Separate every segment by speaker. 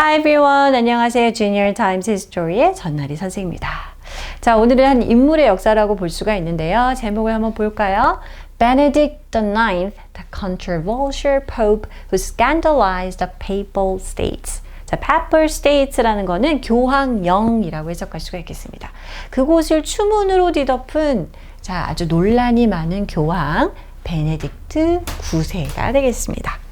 Speaker 1: Hi everyone. 안녕하세요. Junior Times History의 전나리 선생입니다. 자, 오늘은 한 인물의 역사라고 볼 수가 있는데요. 제목을 한번 볼까요? Benedict IX, the controversial pope who scandalized the papal states. 자, papal states라는 거는 교황령이라고 해석할 수가 있겠습니다. 그곳을 추문으로 뒤덮은 자, 아주 논란이 많은 교황 베네딕트 9세가 되겠습니다.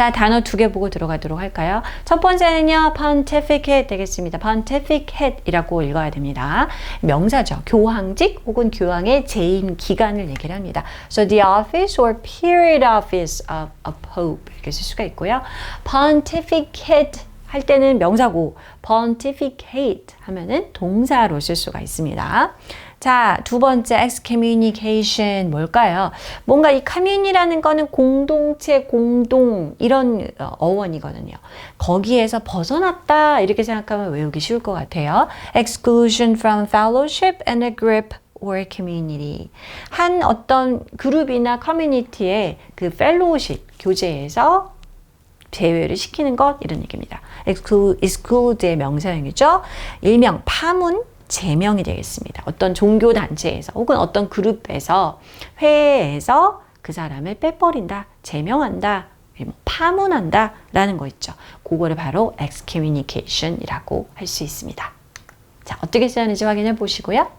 Speaker 1: 자, 단어 두 개 보고 들어가도록 할까요? 첫 번째는요, pontificate 되겠습니다. pontificate이라고 읽어야 됩니다. 명사죠. 교황직 혹은 교황의 재임 기간을 얘기를 합니다. So the office or period office of a pope 이렇게 쓸 수가 있고요. pontificate 할 때는 명사고 pontificate 하면은 동사로 쓸 수가 있습니다. 자, 두 번째 excommunication 뭘까요? 뭔가 이 commun이라는 거는 공동체, 공동 이런 어원이거든요. 거기에서 벗어났다 이렇게 생각하면 외우기 쉬울 것 같아요. exclusion from fellowship and a group or community. 한 어떤 그룹이나 커뮤니티의 그 펠로우십 교제에서 제외를 시키는 것 이런 얘기입니다. exclude의 명사형이죠. 일명 파문, 제명이 되겠습니다. 어떤 종교 단체에서 혹은 어떤 그룹에서 회에서 그 사람을 빼버린다, 제명한다, 뭐 파문한다 라는 거 있죠. 그거를 바로 excommunication이라고 할 수 있습니다. 자, 어떻게 쓰는지 확인해 보시고요.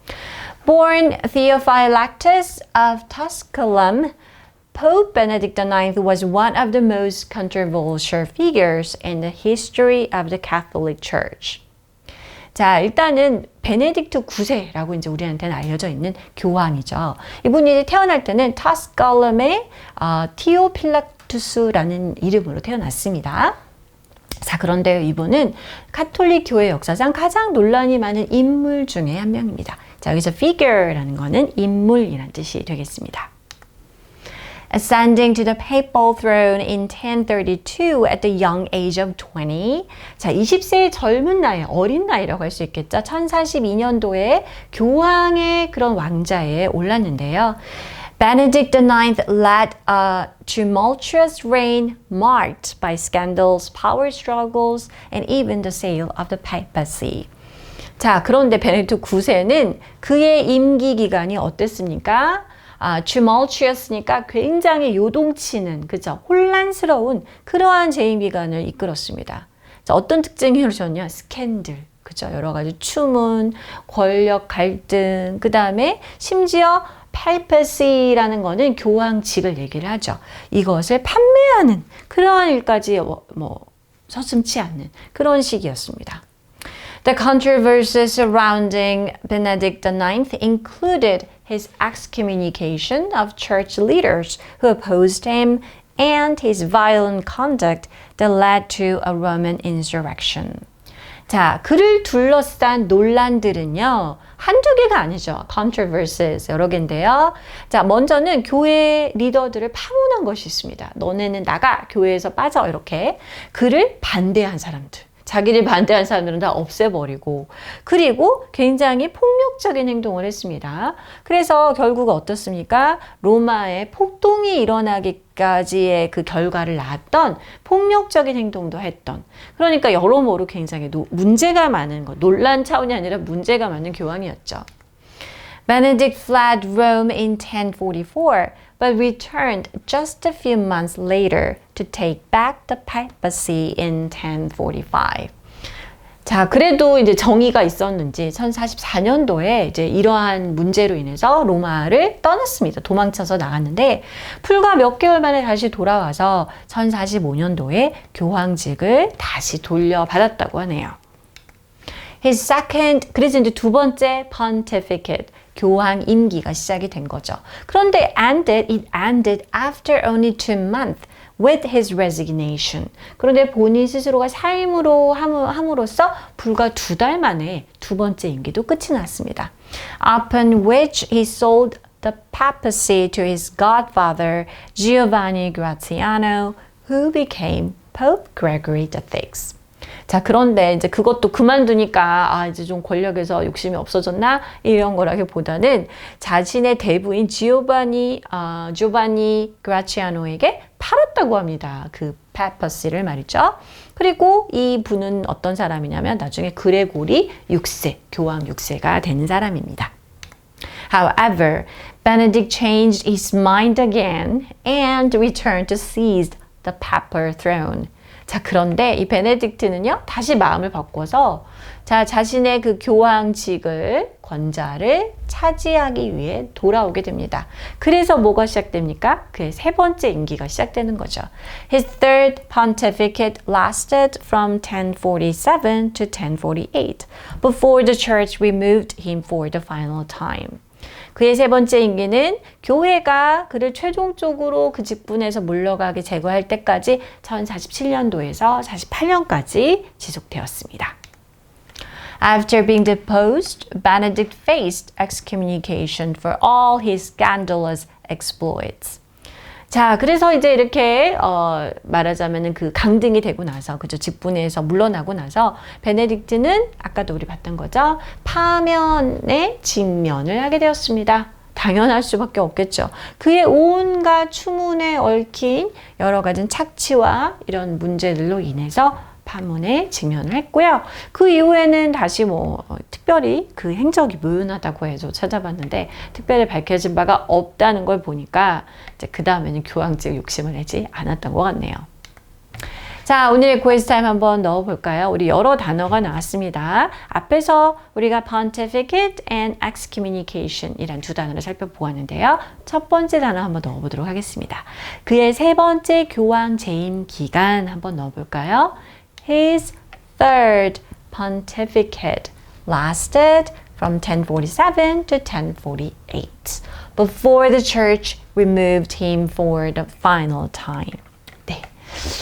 Speaker 1: Born Theophylactus of Tusculum, Pope Benedict IX was one of the most controversial figures in the history of the Catholic Church. 자, 일단은 베네딕트 9세라고 이제 우리한테는 알려져 있는 교황이죠. 이분이 태어날 때는 타스칼럼의 어, 티오필락투스라는 이름으로 태어났습니다. 자, 그런데 이분은 카톨릭 교회 역사상 가장 논란이 많은 인물 중에 한 명입니다. 자, 여기서 figure라는 거는 인물이란 뜻이 되겠습니다. Ascending to the papal throne in 1032 at the young age of 20. 자, 20세의 젊은 나이, 어린 나이라고 할 수 있겠죠. 1042년도에 교황의 그런 왕자에 올랐는데요. Benedict IX led a tumultuous reign marked by scandals, power struggles, and even the sale of the papacy. 자, 그런데 베네딕트 9세는 그의 임기 기간이 어땠습니까? 아, tumultuous니까 굉장히 요동치는, 그죠? 혼란스러운 그러한 재임 기간을 이끌었습니다. 자, 어떤 특징이 그러셨냐? 스캔들. 그죠? 여러 가지 추문, 권력 갈등, 그 다음에 심지어 팔페시라는 거는 교황직을 얘기를 하죠. 이것을 판매하는 그런 일까지 뭐, 뭐 서슴치 않는 그런 시기였습니다. The controversies surrounding Benedict IX included his excommunication of church leaders who opposed him and his violent conduct that led to a Roman insurrection. 자, 그를 둘러싼 논란들은요, 한두 개가 아니죠. controversies 여러 개인데요. 자, 먼저는 교회 리더들을 파문한 것이 있습니다. 너네는 나가, 교회에서 빠져, 이렇게. 그를 반대한 사람들. 자기를 반대한 사람들은 다 없애버리고 그리고 굉장히 폭력적인 행동을 했습니다. 그래서 결국 어떻습니까? 로마에 폭동이 일어나기까지의 그 결과를 낳았던 폭력적인 행동도 했던 그러니까 여러모로 굉장히 노, 문제가 많은 것 논란 차원이 아니라 문제가 많은 교황이었죠. Benedict fled Rome in 1044, but returned just a few months later to take back the papacy in 1045. 자, 그래도 이제 정의가 있었는지 1044년도에 이제 이러한 문제로 인해서 로마를 떠났습니다. 도망쳐서 나갔는데 불과 몇 개월 만에 다시 돌아와서 1045년도에 교황직을 다시 돌려받았다고 하네요. His second, 그래서 이제 두 번째 pontificate, 교황 임기가 시작이 된 거죠. 그런데 ended, it ended after only two months with his resignation. 그런데 본인 스스로가 삶으로 함으로써 불과 두 달 만에 두 번째 임기도 끝이 났습니다. Upon which he sold the papacy to his godfather Giovanni Graziano, who became Pope Gregory VI. 자, 그런데 이제 그것도 그만두니까, 아, 이제 좀 권력에서 욕심이 없어졌나? 이런 거라기보다는 자신의 대부인 지오바니, 어, 조바니 그라치아노에게 팔았다고 합니다. 그 papacy를 말이죠. 그리고 이 분은 어떤 사람이냐면 나중에 그레고리 6세, 교황 6세가 된 사람입니다. However, Benedict changed his mind again and returned to seize the papal throne. 자, 그런데 이 베네딕트는요, 다시 마음을 바꿔서 자, 자신의 그 교황직을, 권자를 차지하기 위해 돌아오게 됩니다. 그래서 뭐가 시작됩니까? 그의 세 번째 임기가 시작되는 거죠. His third pontificate lasted from 1047 to 1048 before the church removed him for the final time. 그의 세 번째 임기는 교회가 그를 최종적으로 그 직분에서 물러가게 제거할 때까지 1047년도에서 48년까지 지속되었습니다. After being deposed, Benedict faced excommunication for all his scandalous exploits. 자, 그래서 이제 이렇게 어, 말하자면은 그 강등이 되고 나서 그죠 직분에서 물러나고 나서 베네딕트는 아까도 우리 봤던 거죠 파면에 직면을 하게 되었습니다. 당연할 수밖에 없겠죠. 그의 온갖 추문에 얽힌 여러 가지 착취와 이런 문제들로 인해서 파문에 직면을 했고요. 그 이후에는 다시 뭐 어, 특별히 그 행적이 무연하다고 해서 찾아봤는데 특별히 밝혀진 바가 없다는 걸 보니까 이제 그 다음에는 교황직 욕심을 내지 않았던 것 같네요. 자, 오늘의 quiz 타임 한번 넣어볼까요? 우리 여러 단어가 나왔습니다. 앞에서 우리가 pontificate and excommunication 이란 두 단어를 살펴보았는데요. 첫 번째 단어 한번 넣어보도록 하겠습니다. 그의 세 번째 교황 재임 기간 한번 넣어볼까요? His third pontificate lasted from 1047 to 1048 before the church removed him for the final time. 네.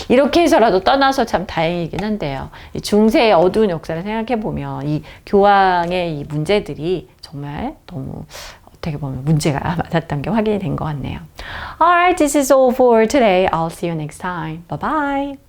Speaker 1: 이렇게 해서라도 떠나서 참 다행이긴 한데요. 이 중세의 어두운 역사를 생각해 보면 이 교황의 이 문제들이 정말 너무 어떻게 보면 문제가 많았던 게 확인이 된 것 같네요. Alright, this is all for today. I'll see you next time. Bye bye.